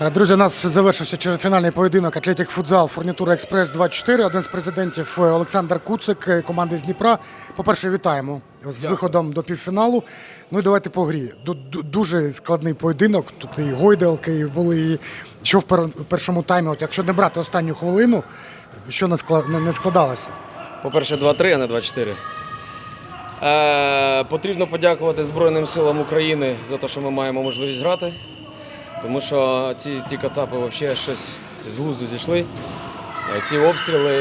Е, Друзі, у нас завершився чвертьфінальний поєдинок Атлетик Футзал Фурнітура Експрес 24. Один з президентів е, Олександр Куцик е, команди з Дніпра. По-перше, вітаємо з виходом до півфіналу. Ну і давайте по грі. Ду- ду- Дуже складний поєдинок. Тут і гойдалки і були. І що в першому таймі, от якщо не брати останню хвилину, що не складалося? По-перше, 2-3, а не 2-4. Е, потрібно подякувати Збройним силам України за те, що ми маємо можливість грати. Тому що ці, ці кацапи взагалі щось з глузду зійшли. Е, Ці обстріли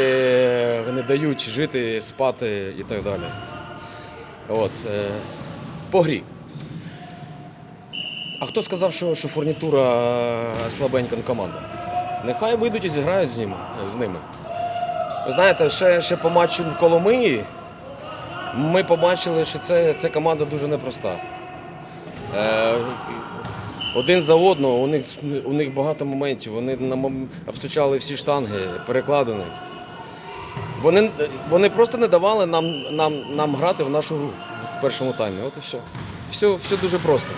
не дають жити, спати і так далі. От, е, по грі. А хто сказав, що, що фурнітура е, слабенька команда? Нехай вийдуть і зіграють з ними. З ними. Ви знаєте, ще, ще по матчу в Коломиї ми побачили, що це, це команда дуже непроста. Один за одного, у них, у них багато моментів, вони нам обстучали всі штанги, перекладини. Вони, вони просто не давали нам, нам, нам грати в нашу гру в першому таймі. От і все. Все, все дуже просто.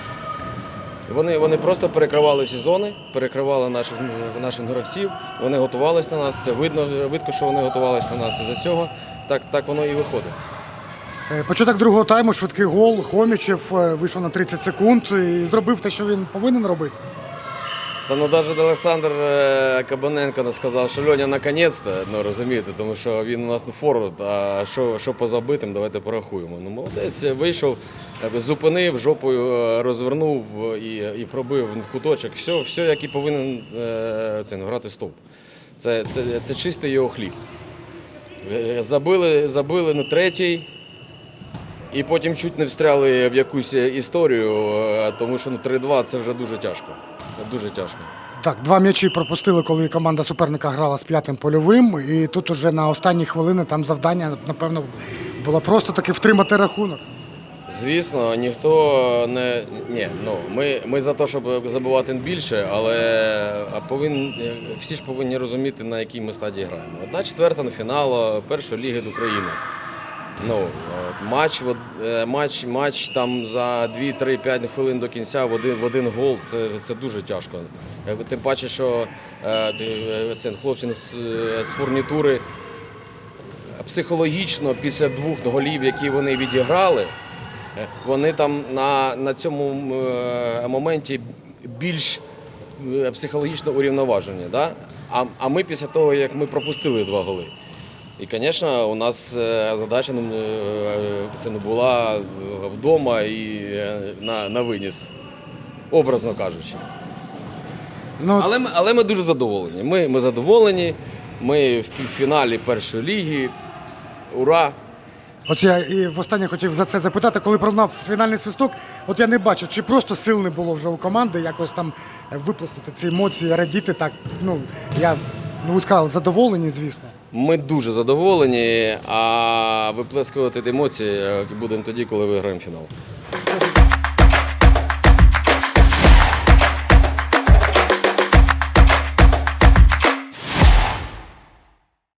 Вони, вони просто перекривали всі зони, перекривали наших, наших гравців, вони готувалися на нас. Це видно, видко, що вони готувалися на нас. І за цього так, так воно і виходить. Е, Початок другого тайму, швидкий гол. Хомічев е, вийшов на 30 секунд і зробив те, що він повинен робити. Та ну навіть Олександр е, Кабаненко не сказав, що Льоня наконець-то, ну розумієте, тому що він у нас не форвард, а що, що по забитим, давайте порахуємо. Ну молодець, вийшов, зупинив, жопою розвернув і, і пробив в куточок. Все, все як і повинен це, ну, грати стовп. Це, це, це чистий його хліб. Забили, забили на третій. І потім чуть не встряли в якусь історію, е, тому що ну, 3-2 це вже дуже тяжко. Дуже тяжко. Так, два м'ячі пропустили, коли команда суперника грала з п'ятим польовим. І тут уже на останні хвилини там завдання, напевно, було просто таки втримати рахунок. Звісно, ніхто не. Ні, ну ми, ми за те, щоб забивати більше, але повин, всі ж повинні розуміти, на якій ми стадії граємо. Одна четверта на фінал першої ліги України. Ну, е, матч, е, матч, матч там за 2-3-5 хвилин до кінця в один, в один гол це, це дуже тяжко. Е, Тим паче, що це хлопці з, з фурнітури психологічно після двох голів, які вони відіграли, вони там на, на цьому моменті більш психологічно урівноважені. Да? А, а ми після того, як ми пропустили два голи. І, звісно, у нас е, задача ну, е, це не була е, вдома і е, на, на виніс, образно кажучи. Ну, Але ми, але ми дуже задоволені. Ми, ми задоволені. Ми в півфіналі першої ліги. Ура! от я і востаннє хотів за це запитати, коли пролунав фінальний свисток, от я не бачив, чи просто сил не було вже у команди якось там е, виплеснути ці емоції, радіти так. Ну, я, ну ви сказали, задоволені, звісно. Ми дуже задоволені, а виплескувати емоції е, будемо тоді, коли виграємо фінал.